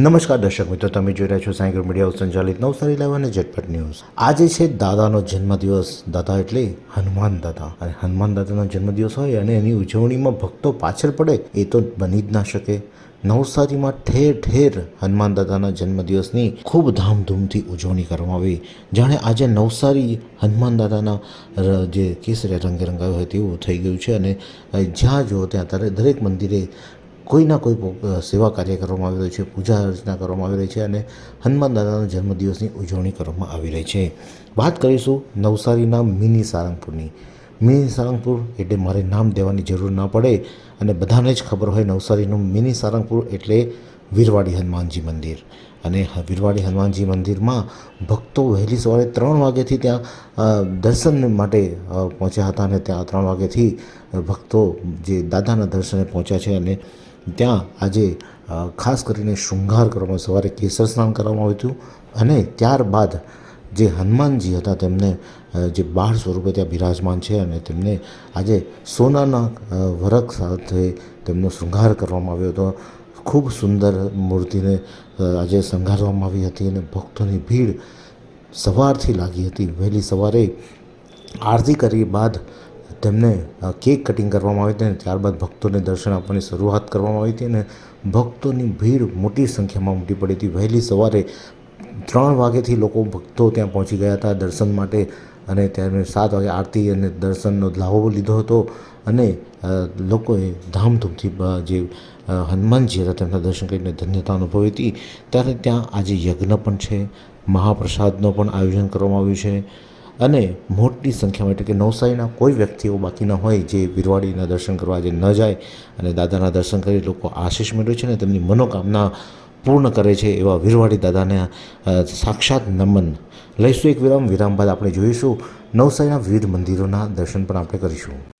નમસ્કાર દર્શક મિત્રો, તમે જોઈ રહ્યા છો સાયકલ મીડિયા સંચાલિત નવસારી લાઈવ અને ઝટપટ ન્યૂઝ. આજે છે દાદાનો જન્મદિવસ. દાદા એટલે હનુમાન દાદા. અને હનુમાન દાદાનો જન્મદિવસ હોય અને એની ઉજવણીમાં ભક્તો પાછળ પડે, એ તો બની જ ના શકે. નવસારીમાં ઠેર ઠેર હનુમાન દાદાના જન્મદિવસની ખૂબ ધામધૂમથી ઉજવણી કરવામાં આવી. જાણે આજે નવસારી હનુમાન દાદાના જે કેસરે રંગે રંગાયું હોય તેવું થઈ ગયું છે અને જ્યાં જુઓ ત્યાં ત્યારે દરેક મંદિરે કોઈના કોઈ સેવા કાર્ય કરવામાં આવી રહ્યું છે, પૂજા અર્ચના કરવામાં આવી રહી છે અને હનુમાન દાદાના જન્મદિવસની ઉજવણી કરવામાં આવી રહી છે. વાત કરીશું નવસારીના મિની સારંગપુરની. મિની સારંગપુર એટલે મારે નામ દેવાની જરૂર ના પડે અને બધાને જ ખબર હોય નવસારીનું મિની સારંગપુર એટલે વીરવાડી હનુમાનજી મંદિર. અને વીરવાડી હનુમાનજી મંદિરમાં ભક્તો વહેલી સવારે ત્રણ વાગ્યાથી ત્યાં દર્શન માટે પહોંચ્યા હતા અને ત્યાં ત્રણ વાગ્યાથી ભક્તો જે દાદાના દર્શને પહોંચ્યા છે અને ત્યાં આજે ખાસ કરીને શૃંગાર કરવામાં સવારે કેસર સ્નાન કરવામાં આવ્યું હતું અને ત્યારબાદ જે હનુમાનજી હતા તેમને જે બાળ સ્વરૂપે ત્યાં બિરાજમાન છે અને તેમને આજે સોનાના વરખ સાથે તેમનો શૃંગાર કરવામાં આવ્યો હતો. ખૂબ સુંદર મૂર્તિને આજે શણગારવામાં આવી હતી અને ભક્તોની ભીડ સવારથી લાગી હતી. વહેલી સવારે આરતી કરી બાદ તેમને કેક કટિંગ કરવામાં આવી હતી અને ત્યારબાદ ભક્તોને દર્શન આપવાની શરૂઆત કરવામાં આવી હતી અને ભક્તોની ભીડ મોટી સંખ્યામાં ઉમટી પડી હતી. વહેલી સવારે ત્રણ વાગ્યાથી લોકો ભક્તો ત્યાં પહોંચી ગયા હતા દર્શન માટે અને ત્યારે સાત વાગે આરતી અને દર્શનનો લાહવો લીધો હતો અને લોકોએ ધામધૂમથી જે હનુમાનજી હતા તેમના દર્શન કરીને ધન્યતા અનુભવી હતી. ત્યારે ત્યાં આજે યજ્ઞ પણ છે, મહાપ્રસાદનો પણ આયોજન કરવામાં આવ્યું છે. અને મોટી સંખ્યામાં, એટલે કે નવસારીના કોઈ વ્યક્તિ એવો બાકી ન હોય જે વીરવાડીના દર્શન કરવા આજે ન જાય અને દાદાના દર્શન કરી લોકો આશીષ મેળવે છે અને તેમની મનોકામના પૂર્ણ કરે છે એવા વિરવાડી દાદાને સાક્ષાત નમન. લઈશું એક વિરામ. વિરામ બાદ આપણે જોઈશું નવસારીના વિવિધ મંદિરોના દર્શન પણ આપણે કરીશું.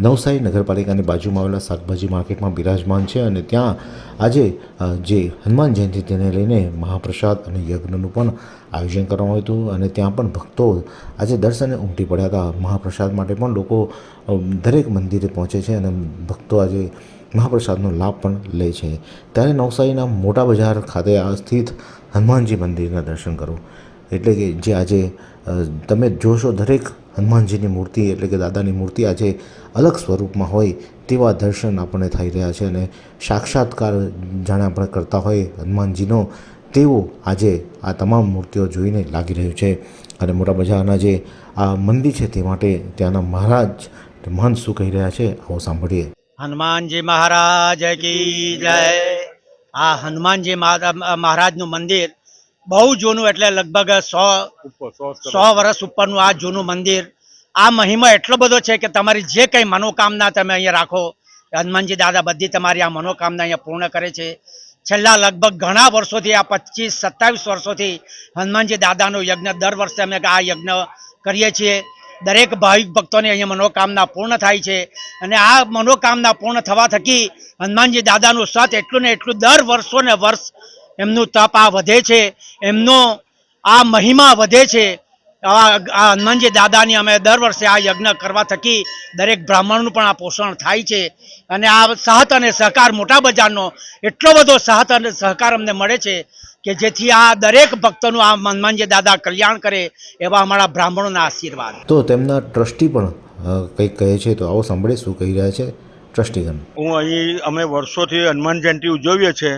નવસારી નગરપાલિકાની બાજુમાં આવેલા શાકભાજી માર્કેટમાં બિરાજમાન છે અને ત્યાં આજે જે હનુમાન જયંતિ તેને લઈને મહાપ્રસાદ અને યજ્ઞનું પણ આયોજન કરવામાં આવ્યું હતું અને ત્યાં પણ ભક્તો આજે દર્શને ઉમટી પડ્યા હતા. મહાપ્રસાદ માટે પણ લોકો દરેક મંદિરે પહોંચે છે અને ભક્તો આજે મહાપ્રસાદનો લાભ પણ લે છે. ત્યારે નવસારીના મોટા બજાર ખાતે આ સ્થિત હનુમાનજી મંદિરના દર્શન કરો. એટલે કે જે આજે તમે જોશો દરેક હનુમાનજીની મૂર્તિ એટલે કે દાદાની મૂર્તિ આજે અલગ સ્વરૂપમાં હોય તેવા દર્શન આપણને થઈ રહ્યા છે અને સાક્ષાત્કાર જાણે આપણે કરતા હોય હનુમાનજીનો તેવું આજે આ તમામ મૂર્તિઓ જોઈને લાગી રહ્યું છે. અને મોટા બજારના જે આ મંદિર છે તે માટે ત્યાંના મહારાજ મહંત શું કહી રહ્યા છે, આવો સાંભળીએ. હનુમાનજી મહારાજ કી જય. આ હનુમાનજી મહા- મહારાજનું મંદિર બહુ જૂનું એટલે લગભગ સો સો વર્ષ ઉપરનું આ જૂનું મંદિર. આ મહિમા એટલો બધો છે કે તમારી જે કંઈ મનોકામના તમે અહીંયા રાખો હનુમાનજી દાદા બધી તમારી આ મનોકામના અહીંયા પૂર્ણ કરે છે. છેલ્લા લગભગ ઘણા વર્ષોથી આ પચીસ સત્તાવીસ વર્ષોથી હનુમાનજી દાદાનો યજ્ઞ દર વર્ષે અમે આ યજ્ઞ કરીએ છીએ. દરેક ભાવિક ભક્તોની અહીંયા મનોકામના પૂર્ણ થાય છે અને આ મનોકામના પૂર્ણ થવા થકી હનુમાનજી દાદાનું સત એટલું ને એટલું દર વર્ષો ને વર્ષ એમનું તપ આ વધે છે એમનો આ મહિમા વધે છે. આ આ હનુમાનજી દાદાની અમે દર વર્ષે આ યજ્ઞ કરવા થકી દરેક બ્રાહ્મણનું પણ આ પોષણ થાય છે. અને આ સાહત અને સહકાર મોટા બજારનો એટલો બધો સાહત અને સહકાર અમને મળે છે કે જેથી આ દરેક ભક્તોનું આ હનુમાનજી દાદા કલ્યાણ કરે એવા અમારા બ્રાહ્મણોના આશીર્વાદ. તો તેમના ટ્રસ્ટી પણ કંઈક કહે છે તો આવો સાંભળે શું કહી રહ્યા છે ટ્રસ્ટીગણ. હું અહીં અમે વર્ષોથી હનુમાન જયંતિ ઉજવીએ છીએ.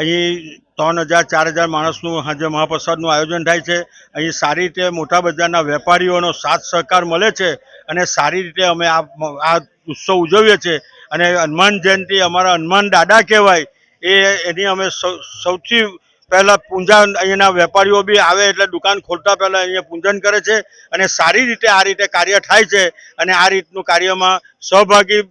અહીં ત્રણ હજાર, ચાર હજાર માણસનું આજે મહાપ્રસાદનું આયોજન થાય છે. અહીં સારી રીતે મોટા બજારના વેપારીઓનો સાથ સહકાર મળે છે અને સારી રીતે અમે આ આ ઉત્સવ ઉજવીએ છીએ. અને હનુમાન જયંતિ અમારા હનુમાન દાદા કહેવાય, એ એની અમે સૌથી પહેલાં પૂંજા અહીંના વેપારીઓ બી આવે એટલે દુકાન ખોલતા પહેલાં અહીંયા પૂજન કરે છે અને સારી રીતે આ રીતે કાર્ય થાય છે અને આ રીતનું કાર્યમાં સહભાગી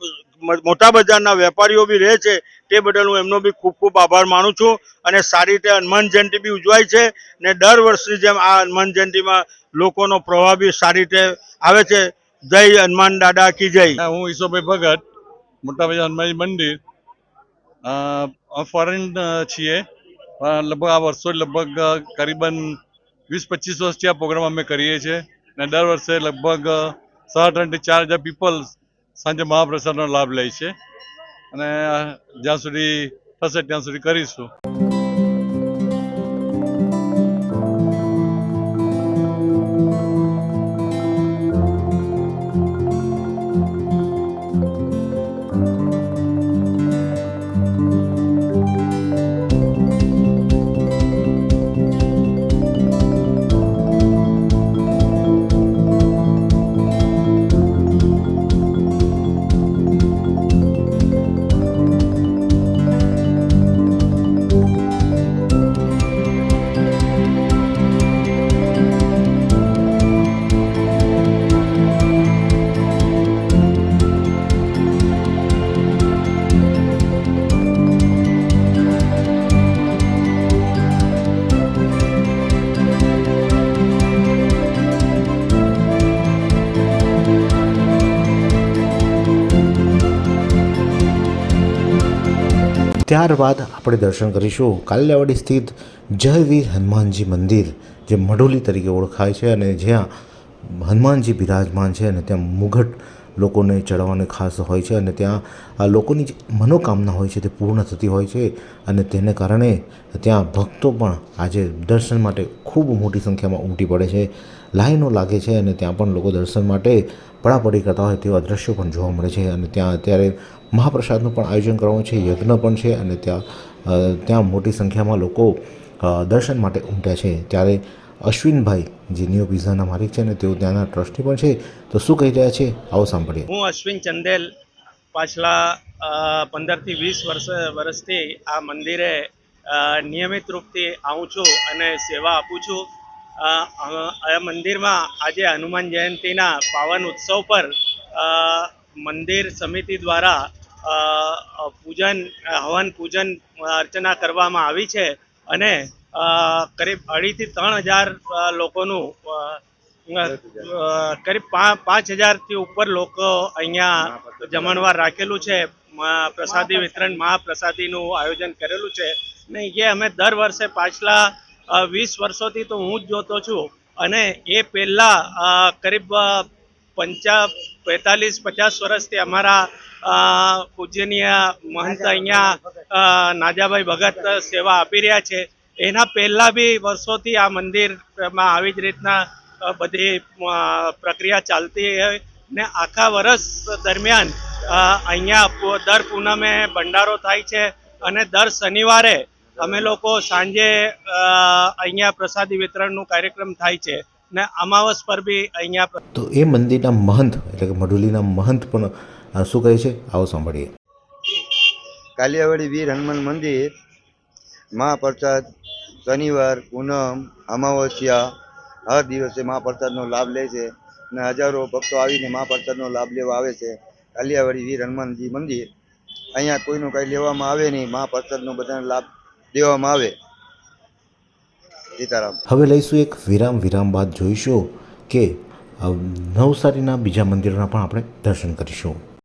મોટા બજારના વેપારીઓ બી રહે છે. તે બદલ હું એમનો બી ખૂબ ખૂબ આભાર માનું છું અને સારી રીતે હનુમાન જયંતિ બી ઉજવાય છે ને દર વર્ષની જેમ આ હનુમાન જયંતિમાં લોકોનો પ્રવાહ બી સારી રીતે આવે છે. જય હનુમાન દાદા કી જય. હું ઈશોભાઈ ભગત, મોટાભાઈ હનુમાનજી મંદિર. ફોરેન છીએ. લગભગ આ વર્ષો લગભગ કરીબન વીસ પચીસ વર્ષથી આ પ્રોગ્રામ અમે કરીએ છીએ અને દર વર્ષે લગભગ સાડા ત્રણથી ચાર હજાર પીપલ સાંજે મહાપ્રસાદનો લાભ લે છે. અને જ્યાં સુધી થશે ત્યાં સુધી કરીશું. ત્યારબાદ આપણે દર્શન કરીશું કાલિયાવાડી સ્થિત જયવીર હનુમાનજી મંદિર, જે મઢોલી તરીકે ઓળખાય છે અને જ્યાં હનુમાનજી બિરાજમાન છે અને ત્યાં મુઘટ લોકોને ચડાવવાની ખાસ હોય છે અને ત્યાં આ લોકોની જે મનોકામના હોય છે તે પૂર્ણ થતી હોય છે અને તેને કારણે ત્યાં ભક્તો પણ આજે દર્શન માટે ખૂબ મોટી સંખ્યામાં ઉમટી પડે છે, લાઈનો લાગે છે અને ત્યાં પણ લોકો દર્શન માટે પડાપડી કરતા હોય તેવા દ્રશ્યો પણ જોવા મળે છે અને ત્યાં અત્યારે મહાપ્રસાદનું પણ આયોજન કરવાનું છે, યજ્ઞ પણ છે અને ત્યાં ત્યાં મોટી સંખ્યામાં લોકો દર્શન માટે ઉમટ્યા છે. ત્યારે અશ્વિનભાઈ, જે નિયો પિઝાના માલિક છે ને તેઓ ત્યાંના ટ્રસ્ટી પણ છે, તો શું કહી રહ્યા છે? આવો સાંભળીએ. હું અશ્વિન ચંદેલ, પાછલા પંદરથી વીસ વર્ષ, વર્ષથી આ મંદિરે નિયમિત રૂપથી આવું છું અને સેવા આપું છું. આ મંદિરમાં આજે હનુમાન જયંતિના પાવન ઉત્સવ પર મંદિર સમિતિ દ્વારા પૂજન, હવન પૂજન અર્ચના કરવામાં આવી છે અને કરીબ અઢીથી ત્રણ હજાર લોકોનું કરીબ પાંચ હજારથી ઉપર લોકો અહીંયા જમણવાર રાખેલું છે. પ્રસાદી વિતરણ, મહાપ્રસાદીનું આયોજન કરેલું છે. ને એ અમે દર વર્ષે પાછલા વીસ વર્ષોથી તો હું જ જોતો છું. અને એ પહેલાં કરીબ પંચા બેતાલીસ પચાસ વર્ષથી અમારા પૂજ્યનીય મહંત અહીંયા નાજાભાઈ ભગત સેવા આપી રહ્યા છે. એના પહેલાં બી વર્ષોથી આ મંદિરમાં આવી જ રીતના બધી પ્રક્રિયા ચાલતી હોય ને આખા વર્ષ દરમિયાન અહીંયા દર પૂનમે ભંડારો થાય છે અને દર શનિવારે અમે લોકો સાંજે અહીંયા પ્રસાદી વિતરણનું કાર્યક્રમ થાય છે ને અમાવસ પર બી અહીંયા તો એ મંદિરના મહંત એટલે કે મઢોલીના મહંત પણ શું કહે છે? આવો સાંભળીએ. કાલિયાવાડી વીર હનુમાન મંદિર મહાપ્રસાદ શનિવાર, પૂનમ, અમાવસ્યા હર દિવસે મહાપ્રસાદનો લાભ લે છે અને હજારો ભક્તો આવીને મહાપ્રસાદનો લાભ લેવા આવે છે. કાલિયાવાડી વીર હનુમાનજી મંદિર. અહીંયા કોઈનું કંઈ લેવામાં આવે નહીં મહાપ્રસાદનો બધાને લાભ દેવામાં આવે. સીતારામ. હવે લઈશું એક વિરામ વિરામ બાદ જોઈશું કે નવસારીના બીજા મંદિરોના પણ આપણે દર્શન કરીશું.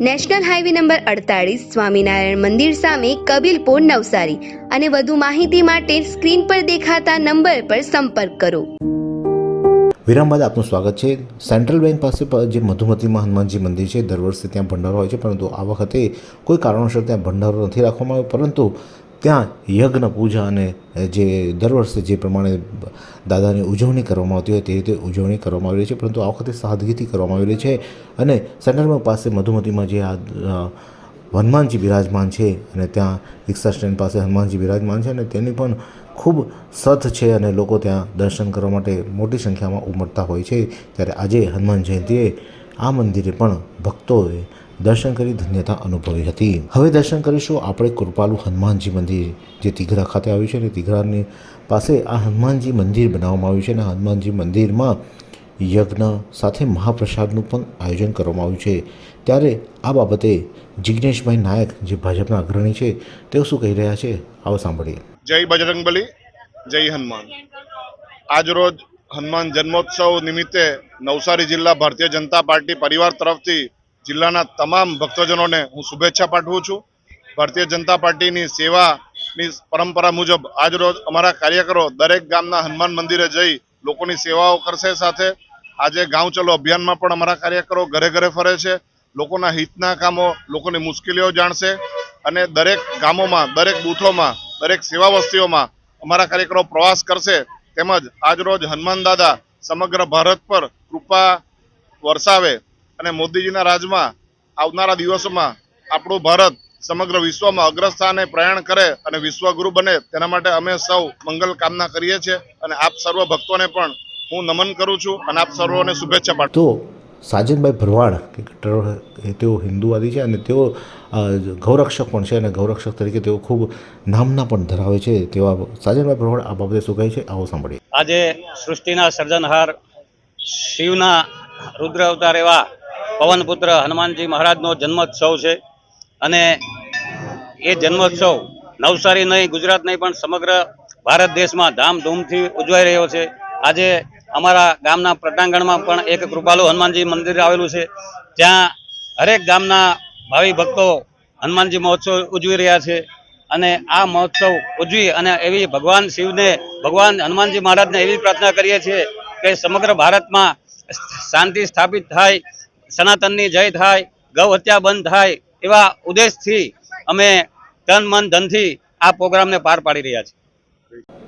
નેશનલ હાઈવે નંબર અડતાળીસ સ્વામિનારાયણ મંદિર સામે કબીલપુર નવસારી અને વધુ માહિતી માટે સ્ક્રીન પર દેખાતા નંબર પર સંપર્ક કરો. વિરામ બાદ આપનું સ્વાગત છે. સેન્ટ્રલ બેંક પાસે જે મધુમતીમાં હનુમાનજી મંદિર છે, દર વર્ષે ત્યાં ભંડારો હોય છે, પરંતુ આ વખતે કોઈ કારણોસર ત્યાં ભંડારો નથી રાખવામાં આવ્યો, પરંતુ ત્યાં યજ્ઞ, પૂજા અને જે દર વર્ષે જે પ્રમાણે દાદાની ઉજવણી કરવામાં આવતી હોય તે રીતે ઉજવણી કરવામાં આવી છે. પરંતુ આ વખતે સાદગીથી કરવામાં આવેલી છે અને સેન્ટ્રલ પાસે મધુમતીમાં જે આ હનુમાનજી બિરાજમાન છે અને ત્યાં રિક્ષા સ્ટેન્ડ પાસે હનુમાનજી બિરાજમાન છે અને તેની પણ ખૂબ સથ છે અને લોકો ત્યાં દર્શન કરવા માટે મોટી સંખ્યામાં ઉમટતા હોય છે. ત્યારે આજે હનુમાન જયંતીએ આ મંદિરે પણ ભક્તોએ દર્શન કરી ધન્યતા અનુભવી હતી. હવે દર્શન કરીશું આપણે કૃપાલુ હનુમાનજી મંદિર, જે તિઘરા ખાતે આવ્યું છે અને તિઘરાની પાસે આ હનુમાનજી મંદિર બનાવવામાં આવ્યું છે અને હનુમાનજી મંદિરમાં યજ્ઞ સાથે મહાપ્રસાદનું પણ આયોજન કરવામાં આવ્યું છે. ત્યારે આ બાબતે જિજ્ઞેશભાઈ નાયક, જે ભાજપના અગ્રણી છે, તેઓ શું કહી રહ્યા છે? આવો સાંભળીએ. જય બજરંગબલી જય હનુમાન. આજરોજ હનુમાન જન્મોત્સવ નિમિત્તે નવસારી જિલ્લા ભારતીય જનતા પાર્ટી પરિવાર તરફથી જિલ્લાના તમામ ભક્તજનોને હું શુભેચ્છા પાઠવું છું. ભારતીય જનતા પાર્ટીની સેવાની પરંપરા મુજબ આજરોજ અમારા કાર્યકરો દરેક ગામના હનુમાન મંદિરે જઈ લોકોની સેવાઓ કરશે સાથે. આજે ગાંવ ચલો અભિયાનમાં પણ અમારા કાર્યકરો ઘરે ઘરે ફરે છે. લોકોના હિતના કામો, લોકોની મુશ્કેલીઓ જાણશે અને દરેક ગામોમાં, દરેક બૂથોમાં, દરેક સેવા વસ્તીઓમાં અમારા કાર્યકરો પ્રવાસ કરશે. તેમજ આજરોજ હનુમાન દાદા સમગ્ર ભારત પર કૃપા વરસાવે અને મોદીજીના રાજમાં આવનારા દિવસોમાં આપણું ભારત સમગ્ર વિશ્વમાં અગ્રસ્થાને પ્રયાણ કરે અને વિશ્વગુરુ બને તેના માટે અમે સૌ મંગલ કામના કરીએ છીએ અને આપ સર્વ ભક્તોને પણ હું નમન કરું છું અને આપ સર્વોને શુભેચ્છા પાઠવું તો સાજનભાઈ ભરવાડ કે એ તેઓ હિન્દુવાદી છે અને તેઓ ગૌરક્ષક પણ છે અને ગૌરક્ષક તરીકે તેઓ ખૂબ નામના પણ ધરાવે છે તેવા સાજનભાઈ ભરવાડ આ બાબતે શું કહે છે આવો સાંભળીએ. આજે સૃષ્ટિના સર્જનહાર શિવના રુદ્ર અવતાર એવા પવનપુત્ર હનુમાનજી મહારાજનો જન્મોત્સવ છે. અને એ જન્મોત્સવ નવસારી નહીં, ગુજરાત નહીં, પણ સમગ્ર ભારત દેશમાં ધામધૂમથી ઉજવાઈ રહ્યો છે. આજે અમારા ગામના પ્રટાંગણમાં પણ એક કૃપાલુ હનુમાનજી મંદિર આવેલું છે. ત્યાં હરેક ગામના ભાવિ ભક્તો હનુમાનજી મહોત્સવ ઉજવી રહ્યા છે. અને આ મહોત્સવ ઉજવી અને એવી ભગવાન શિવને, ભગવાન હનુમાનજી મહારાજને એવી પ્રાર્થના કરીએ છીએ કે સમગ્ર ભારતમાં શાંતિ સ્થાપિત થાય સનાતનની જય થાય ગૌ હત્યા બંધ થાય એવા ઉદ્દેશથી અમે તન મન ધનથી આ પ્રોગ્રામને પાર પાડી રહ્યા છીએ.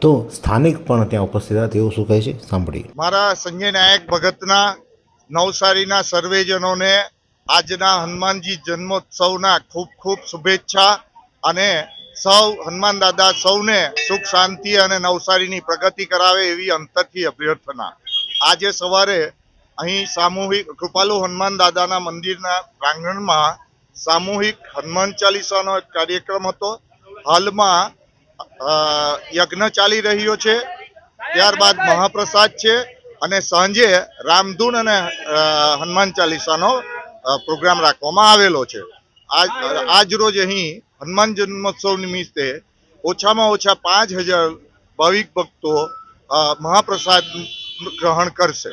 તો સ્થાનિક પણ ત્યાં ઉપસ્થિત હતા તેઓ શું કહે છે? સાંભળી મારા સંજય નાયક ભગતના નવસારીના સર્વેજનોને આજના હનુમાનજી જન્મોત્સવના ખૂબ ખૂબ શુભેચ્છા અને સૌ હનુમાન દાદા સૌને સુખ શાંતિ અને નવસારીની પ્રગતિ કરાવે એવી અંતરથી અભ્યર્થના. આજે સવારે અહીં સામૂહિક કૃપાલુ હનુમાન દાદાના મંદિરના પ્રાંગણમાં સામૂહિક હનુમાન ચાલીસાનો એક કાર્યક્રમ હતો. હાલમાં યજ્ઞ ચાલી રહ્યો છે. ત્યારબાદ મહાપ્રસાદ છે અને સાંજે રામધૂન અને હનુમાન ચાલીસાનો પ્રોગ્રામ રાખવામાં આવેલો છે. આજ આજ રોજ અહીં હનુમાન જન્મોત્સવ નિમિત્તે ઓછામાં ઓછા પાંચ હજાર ભાવિક ભક્તો મહાપ્રસાદ ગ્રહણ કરશે.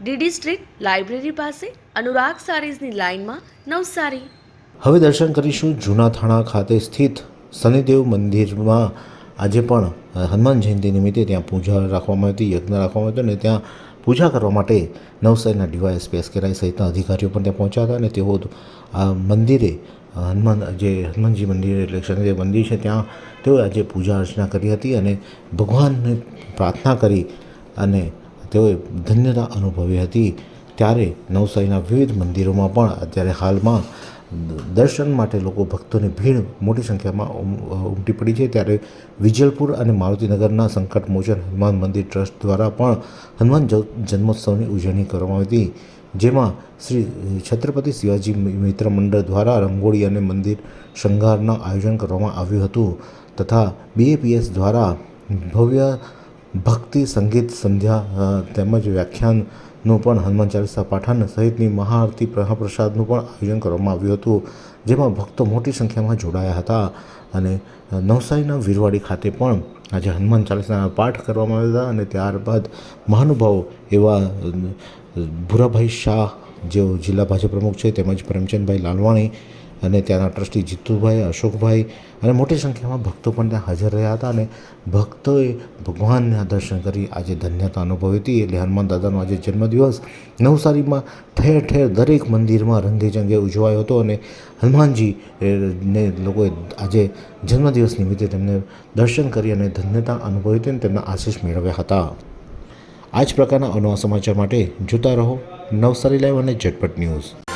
DD street library પાસે અનુરાગ સારીઝની લાઇનમાં નવસારી. હવે દર્શન કરીશું જૂના થાણા ખાતે સ્થિત શનિદેવ મંદિરમાં. આજે પણ હનુમાન જયંતિ નિમિત્તે ત્યાં પૂજા રાખવામાં હતી, યજ્ઞ રાખવામાં હતો અને ત્યાં પૂજા કરવા માટે નવસારીના ડીવાયએસપી એસકેરાય સહિતના અધિકારીઓ પણ ત્યાં પહોંચ્યા હતા અને તેઓ આ મંદિરે હનુમાન, જે હનુમાનજી મંદિર એટલે શનિદેવ મંદિર છે ત્યાં તેઓએ આજે પૂજા અર્ચના કરી હતી અને ભગવાનને પ્રાર્થના કરી અને તેઓએ ધન્યતા અનુભવી હતી. ત્યારે નવસારીના વિવિધ મંદિરોમાં પણ અત્યારે હાલમાં દર્શન માટે લોકો ભક્તોની ભીડ મોટી સંખ્યામાં ઉમટી પડી છે. ત્યારે વિજલપુર અને મારુતિનગરના સંકટ મોચન હનુમાન મંદિર ટ્રસ્ટ દ્વારા પણ હનુમાન જન્મોત્સવની ઉજવણી કરવામાં આવી હતી. જેમાં શ્રી છત્રપતિ શિવાજી મિત્ર મંડળ દ્વારા રંગોળી અને મંદિર શૃંગારના આયોજન કરવામાં આવ્યું હતું તથા બીએપીએસ દ્વારા ભવ્ય ભક્તિ, સંગીત, સંધ્યા તેમજ વ્યાખ્યાનનું પણ હનુમાન ચાલીસા પાઠન સહિતની મહાઆરતી મહાપ્રસાદનું પણ આયોજન કરવામાં આવ્યું હતું, જેમાં ભક્તો મોટી સંખ્યામાં જોડાયા હતા. અને નવસારીના વીરવાડી ખાતે પણ આજે હનુમાન ચાલીસાના પાઠ કરવામાં આવ્યા હતા અને ત્યારબાદ મહાનુભાવો એવા ભૂરાભાઈ શાહ જેઓ જિલ્લા ભાજપ પ્રમુખ છે તેમજ પ્રેમચંદભાઈ લાલવાણી અને ત્યાંના ટ્રસ્ટી જીતુભાઈ, અશોકભાઈ અને મોટી સંખ્યામાં ભક્તો પણ ત્યાં હાજર રહ્યા હતા અને ભક્તોએ ભગવાનના દર્શન કરી આજે ધન્યતા અનુભવી હતી. એટલે હનુમાન દાદાનો આજે જન્મદિવસ નવસારીમાં ઠેર ઠેર દરેક મંદિરમાં રંગેચંગે ઉજવાયો હતો અને હનુમાનજી ને લોકોએ આજે જન્મદિવસ નિમિત્તે તેમને દર્શન કરી અને ધન્યતા અનુભવી હતી અને તેમના આશીષ મેળવ્યા હતા. આ જ પ્રકારના અનવા સમાચાર માટે જોતા રહો નવસારી લાઈવ અને ઝટપટ ન્યૂઝ.